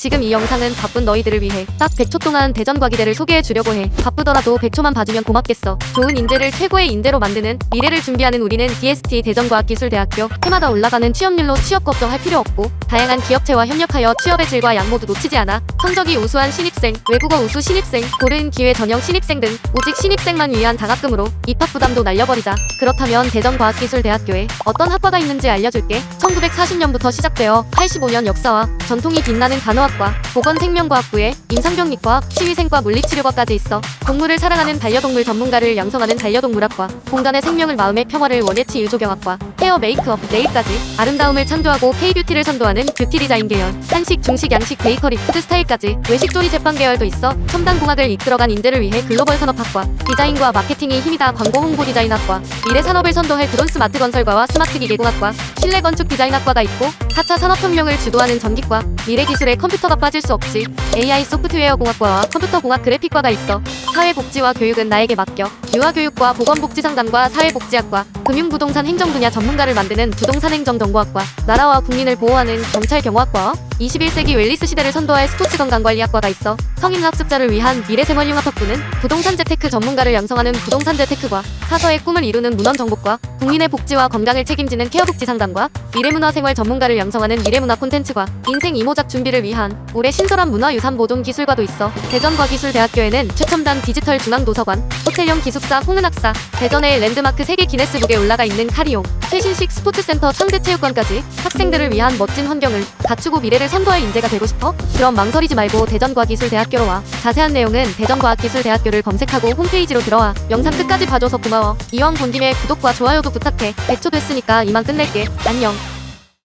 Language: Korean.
지금 이 영상은 바쁜 너희들을 위해 딱 100초 동안 대전 과기대를 소개해 주려고 해. 바쁘더라도 100초만 봐주면 고맙겠어. 좋은 인재를 최고의 인재로 만드는 미래를 준비하는 우리는 DST 대전과학기술대학교 해마다 올라가는 취업률로 취업 걱정할 필요 없고 다양한 기업체와 협력하여 취업의 질과 양 모두 놓치지 않아 성적이 우수한 신입생, 외국어 우수 신입생, 고른 기회 전형 신입생 등 오직 신입생만 위한 장학금으로 입학 부담도 날려버리자. 그렇다면 대전과학기술대학교에 어떤 학과가 있는지 알려줄게. 1940년부터 시작되어 85년 역사와 전통이 빛나는 간호학 과, 보건생명과학부에 임상병리과, 치위생과 물리치료과까지 있어 동물을 사랑하는 반려동물 전문가를 양성하는 반려동물학과, 공간의 생명을 마음의 평화를 원예치 유조경학과, 헤어 메이크업, 네일까지 아름다움을 창조하고 K-뷰티를 선도하는 뷰티 디자인 계열, 한식, 중식, 양식, 베이커리, 푸드 스타일까지 외식 조리 제빵 계열도 있어 첨단 공학을 이끌어간 인재를 위해 글로벌 산업학과, 디자인과 마케팅이 힘이다 광고 홍보 디자인학과, 미래 산업을 선도할 드론 스마트 건설과와 스마트 기계공학과, 실내 건축 디자인학과가 있고 4차 산업혁명을 주도하는 전기과, 미래 기술에 컴퓨터가 빠질 수 없지. AI 소프트웨어 공학과와 컴퓨터 공학 그래픽과가 있어 사회복지와 교육은 나에게 맡겨 유아교육과 보건복지 상담과 사회복지학과 금융부동산 행정 분야 전문가를 만드는 부동산행정정보학과 나라와 국민을 보호하는 경찰경호학과 21세기 웰리스 시대를 선도할 스포츠 건강관리학과가 있어 성인 학습자를 위한 미래생활융합학부는 부동산 재테크 전문가를 양성하는 부동산 재테크과 사서의 꿈을 이루는 문헌정보과 국민의 복지와 건강을 책임지는 케어복지 상담과 미래문화생활 전문가를 양성하는 미래문화 콘텐츠과 인생 이모작 준비를 위한 올해 신설한 문화유산 보존 기술과도 있어 대전과기술대학교에는 최첨단 디지털 중앙도서관, 호텔형 기숙사 홍은학사, 대전의 랜드마크 세계 기네스북에 올라가 있는 카리용, 최신식 스포츠센터 청대체육관까지 학생들을 위한 멋진 환경을 갖추고 미래를 선도할 인재가 되고 싶어? 그럼 망설이지 말고 대전과기술대학교로 와. 자세한 내용은 대전과학기술대학교를 검색하고 홈페이지로 들어와. 영상 끝까지 봐줘서 고마워. 이왕 본 김에 구독과 좋아요도 부탁해. 100초 됐으니까 이만 끝낼게. 안녕.